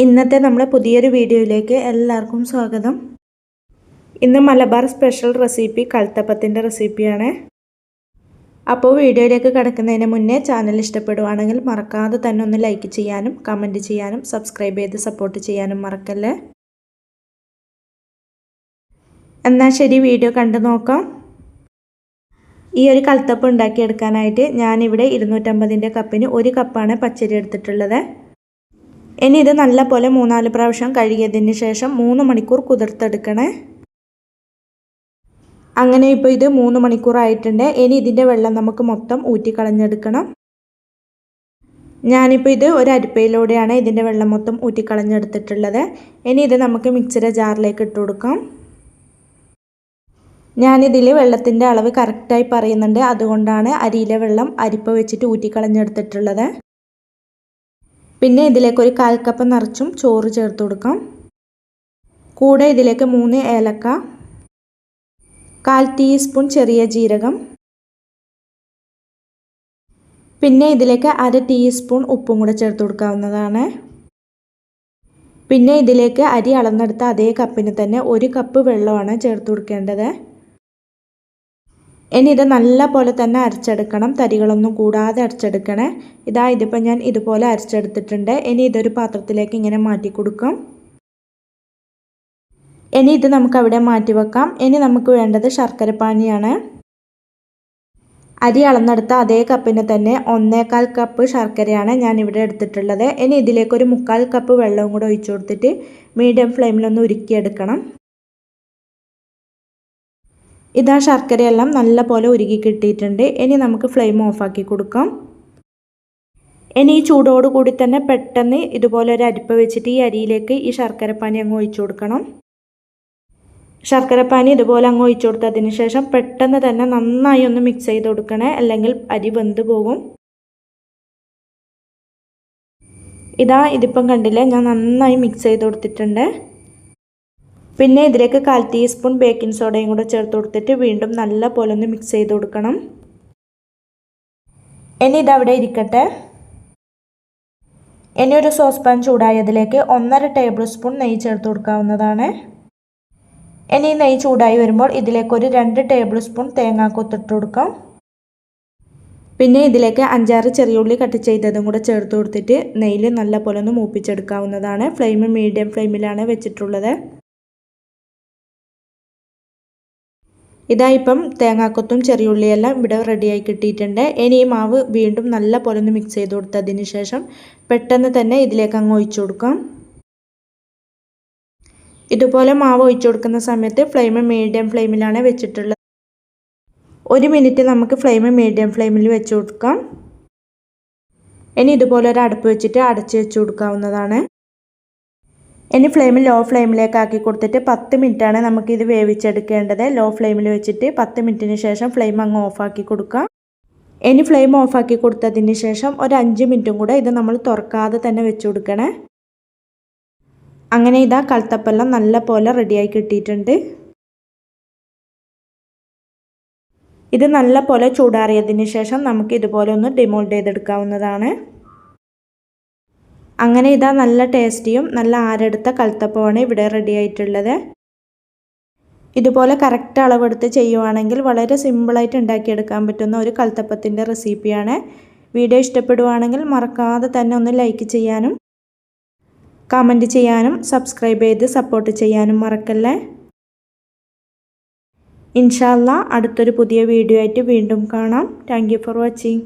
ഇന്നത്തെ നമ്മുടെ പുതിയൊരു വീഡിയോയിലേക്ക് എല്ലാവർക്കും സ്വാഗതം. ഇന്ന് മലബാർ സ്പെഷ്യൽ റെസിപ്പി കൽത്തപ്പത്തിന്റെ റെസിപ്പിയാണ്. അപ്പോൾ വീഡിയോയിലേക്ക് കിടക്കുന്നതിന് മുന്നേ ചാനൽ ഇഷ്ടപ്പെടുവാണെങ്കിൽ മറക്കാതെ തന്നെ ഒന്ന് ലൈക്ക് ചെയ്യാനും കമന്റ് ചെയ്യാനും സബ്സ്ക്രൈബ് ചെയ്ത് സപ്പോർട്ട് ചെയ്യാനും മറക്കല്ലേ? എന്നാൽ ശരി വീഡിയോ കണ്ടു നോക്കാം. ഈ ഒരു കൽത്തപ്പ് ഉണ്ടാക്കിയെടുക്കാനായിട്ട് ഞാനിവിടെ ഇരുന്നൂറ്റമ്പതിന്റെ കപ്പിന് ഒരു കപ്പാണ് പച്ചരി എടുത്തിട്ടുള്ളത്. ഇനി ഇത് നല്ല പോലെ മൂന്നാൽ പ്രാവശ്യം കഴുകിയതിന് ശേഷം മൂന്ന് മണിക്കൂർ കുതിർത്തെടുക്കണേ. അങ്ങനെ ഇപ്പോൾ ഇത് മൂന്ന് മണിക്കൂറായിട്ടുണ്ട് ഇനി ഇതിന്റെ വെള്ളം നമുക്ക് മൊത്തം ഊറ്റിക്കളഞ്ഞെടുക്കണം ഞാനിപ്പോൾ ഇത് ഒരു അരിപ്പയിലൂടെയാണ് ഇതിന്റെ വെള്ളം മൊത്തം ഊറ്റിക്കളഞ്ഞെടുത്തിട്ടുള്ളത് ഇനി ഇത് നമുക്ക് മിക്സിയുടെ ജാറിലേക്ക് ഇട്ട് കൊടുക്കാം. ഞാനിതിൽ വെള്ളത്തിന്റെ അളവ് കറക്റ്റായി പറയുന്നുണ്ട്. അതുകൊണ്ടാണ് അരിയിലെ വെള്ളം അരിപ്പ വെച്ചിട്ട് ഊറ്റിക്കളഞ്ഞെടുത്തിട്ടുള്ളത് പിന്നെ ഇതിലേക്ക് ഒരു കാൽ കപ്പ് നിറച്ചും ചോറ് ചേർത്ത് കൊടുക്കാം. കൂടെ ഇതിലേക്ക് മൂന്ന് ഏലക്ക കാൽ ടീസ്പൂൺ ചെറിയ ജീരകം പിന്നെ ഇതിലേക്ക് അര ടീസ്പൂൺ ഉപ്പും കൂടെ ചേർത്ത് കൊടുക്കാവുന്നതാണ്. പിന്നെ ഇതിലേക്ക് അരി അളന്നെടുത്ത അതേ കപ്പിന് തന്നെ ഒരു കപ്പ് വെള്ളമാണ് ചേർത്ത് കൊടുക്കേണ്ടത്. ഇനി ഇത് നല്ല പോലെ തന്നെ അരച്ചെടുക്കണം. തരികളൊന്നും കൂടാതെ അരച്ചെടുക്കണേ. ഇതാ ഇതിപ്പോൾ ഞാൻ ഇതുപോലെ അരച്ചെടുത്തിട്ടുണ്ട്. ഇനി ഇതൊരു പാത്രത്തിലേക്ക് ഇങ്ങനെ മാറ്റി കൊടുക്കാം. ഇനി ഇത് നമുക്ക് അവിടെ മാറ്റി വെക്കാം. ഇനി നമുക്ക് വേണ്ടത് ശർക്കര പാനിയാണ് അരി അളന്നെടുത്ത അതേ കപ്പിന് തന്നെ ഒന്നേകാൽ കപ്പ് ശർക്കരയാണ് ഞാൻ ഇവിടെ എടുത്തിട്ടുള്ളത്. ഇനി ഇതിലേക്ക് ഒരു മുക്കാൽ കപ്പ് വെള്ളവും കൂടെ ഒഴിച്ചു കൊടുത്തിട്ട് മീഡിയം ഫ്ലെയിമിലൊന്ന് ഉരുക്കിയെടുക്കണം. ഇതാ ശർക്കരയെല്ലാം നല്ല പോലെ ഉരുകി കിട്ടിയിട്ടുണ്ട്. ഇനി നമുക്ക് ഫ്ലെയിം ഓഫാക്കി കൊടുക്കാം. ഇനി ഈ ചൂടോട് കൂടി തന്നെ പെട്ടെന്ന് ഇതുപോലെ ഒരു അരിപ്പ വെച്ചിട്ട് ഈ അരിയിലേക്ക് ഈ ശർക്കരപ്പാനി അങ്ങ് ഒഴിച്ചു കൊടുക്കണം. ശർക്കരപ്പാനി ഇതുപോലെ അങ്ങ് ഒഴിച്ചു കൊടുത്തതിന് ശേഷം പെട്ടെന്ന് തന്നെ നന്നായി ഒന്ന് മിക്സ് ചെയ്ത് കൊടുക്കണേ അല്ലെങ്കിൽ അരി വെന്ത് പോകും. ഇതാ ഇതിപ്പം കണ്ടില്ലേ ഞാൻ നന്നായി മിക്സ് ചെയ്ത് കൊടുത്തിട്ടുണ്ട്. പിന്നെ ഇതിലേക്ക് കാൽ ടീസ്പൂൺ ബേക്കിംഗ് സോഡയും കൂടെ ചേർത്ത് കൊടുത്തിട്ട് വീണ്ടും നല്ല പോലെ ഒന്ന് മിക്സ് ചെയ്ത് കൊടുക്കണം. ഇനി ഇതവിടെ ഇരിക്കട്ടെ. ഇനി ഒരു സോസ് പാൻ ചൂടായതിലേക്ക് ഒന്നര ടേബിൾ സ്പൂൺ നെയ്യ് ചേർത്ത് കൊടുക്കാവുന്നതാണ്. ഇനി നെയ്യ് ചൂടായി വരുമ്പോൾ ഇതിലേക്ക് ഒരു രണ്ട് ടേബിൾ സ്പൂൺ തേങ്ങാക്കൊത്തിട്ട് കൊടുക്കാം. പിന്നെ ഇതിലേക്ക് അഞ്ചാറ് ചെറിയുള്ളി കട്ട് ചെയ്തതും കൂടെ ചേർത്ത് കൊടുത്തിട്ട് നെയ്യിൽ നല്ല പോലെ ഒന്ന് മൂപ്പിച്ചെടുക്കാവുന്നതാണ്. ഫ്ലെയിം മീഡിയം ഫ്ലെയിമിലാണ് വെച്ചിട്ടുള്ളത്. ഇതാ ഇപ്പം തേങ്ങാക്കൊത്തും ചെറിയുള്ളിയെല്ലാം ഇവിടെ റെഡിയായി കിട്ടിയിട്ടുണ്ട്. ഇനി ഈ മാവ് വീണ്ടും നല്ല പോലെ ഒന്ന് മിക്സ് ചെയ്ത് കൊടുത്തതിന് ശേഷം പെട്ടെന്ന് തന്നെ ഇതിലേക്ക് അങ്ങ് ഒഴിച്ചു കൊടുക്കാം. ഇതുപോലെ മാവ് ഒഴിച്ചു കൊടുക്കുന്ന സമയത്ത് ഫ്ലെയിം മീഡിയം ഫ്ലെയിമിലാണ് വെച്ചിട്ടുള്ളത്. ഒരു മിനിറ്റ് നമുക്ക് ഫ്ലെയിം മീഡിയം ഫ്ലെയിമിൽ വെച്ച് കൊടുക്കാം. ഇനി ഇതുപോലെ ഒരു അടുപ്പ് വെച്ചിട്ട് അടച്ച് വെച്ച് കൊടുക്കാവുന്നതാണ്. ഇനി ഫ്ലെയിം ലോ ഫ്ലെയിമിലേക്ക് ആക്കി കൊടുത്തിട്ട് പത്ത് മിനിറ്റാണ് നമുക്കിത് വേവിച്ചെടുക്കേണ്ടത്. ലോ ഫ്ലെയിമിൽ വെച്ചിട്ട് പത്ത് മിനിറ്റിന് ശേഷം ഫ്ലെയിം അങ്ങ് ഓഫാക്കി കൊടുക്കുക. ഇനി ഫ്ലെയിം ഓഫാക്കി കൊടുത്തതിന് ശേഷം ഒരു അഞ്ച് മിനിറ്റും കൂടെ ഇത് നമ്മൾ തുറക്കാതെ തന്നെ വെച്ച് കൊടുക്കണേ. അങ്ങനെ ഇതാ കൽത്തപ്പെല്ലാം നല്ല പോലെ റെഡിയായി കിട്ടിയിട്ടുണ്ട്. ഇത് നല്ല പോലെ ചൂടാറിയതിന് ശേഷം നമുക്ക് ഇതുപോലെ ഒന്ന് ഡിമോൾഡ് ചെയ്തെടുക്കാവുന്നതാണ്. അങ്ങനെ ഇതാ നല്ല ടേസ്റ്റിയും നല്ല ആരെടുത്ത കൽത്തപ്പമാണ് ഇവിടെ റെഡി ആയിട്ടുള്ളത്. ഇതുപോലെ കറക്റ്റ് അളവെടുത്ത് ചെയ്യുവാണെങ്കിൽ വളരെ സിമ്പിളായിട്ട് ഉണ്ടാക്കിയെടുക്കാൻ പറ്റുന്ന ഒരു കൽത്തപ്പത്തിന്റെ റെസിപ്പിയാണ് വീഡിയോ ഇഷ്ടപ്പെടുവാണെങ്കിൽ മറക്കാതെ തന്നെ ഒന്ന് ലൈക്ക് ചെയ്യാനും കമന്റ് ചെയ്യാനും സബ്സ്ക്രൈബ് ചെയ്ത് സപ്പോർട്ട് ചെയ്യാനും മറക്കല്ലേ? ഇൻഷാല്ല അടുത്തൊരു പുതിയ വീഡിയോ ആയിട്ട് വീണ്ടും കാണാം. Thank for watching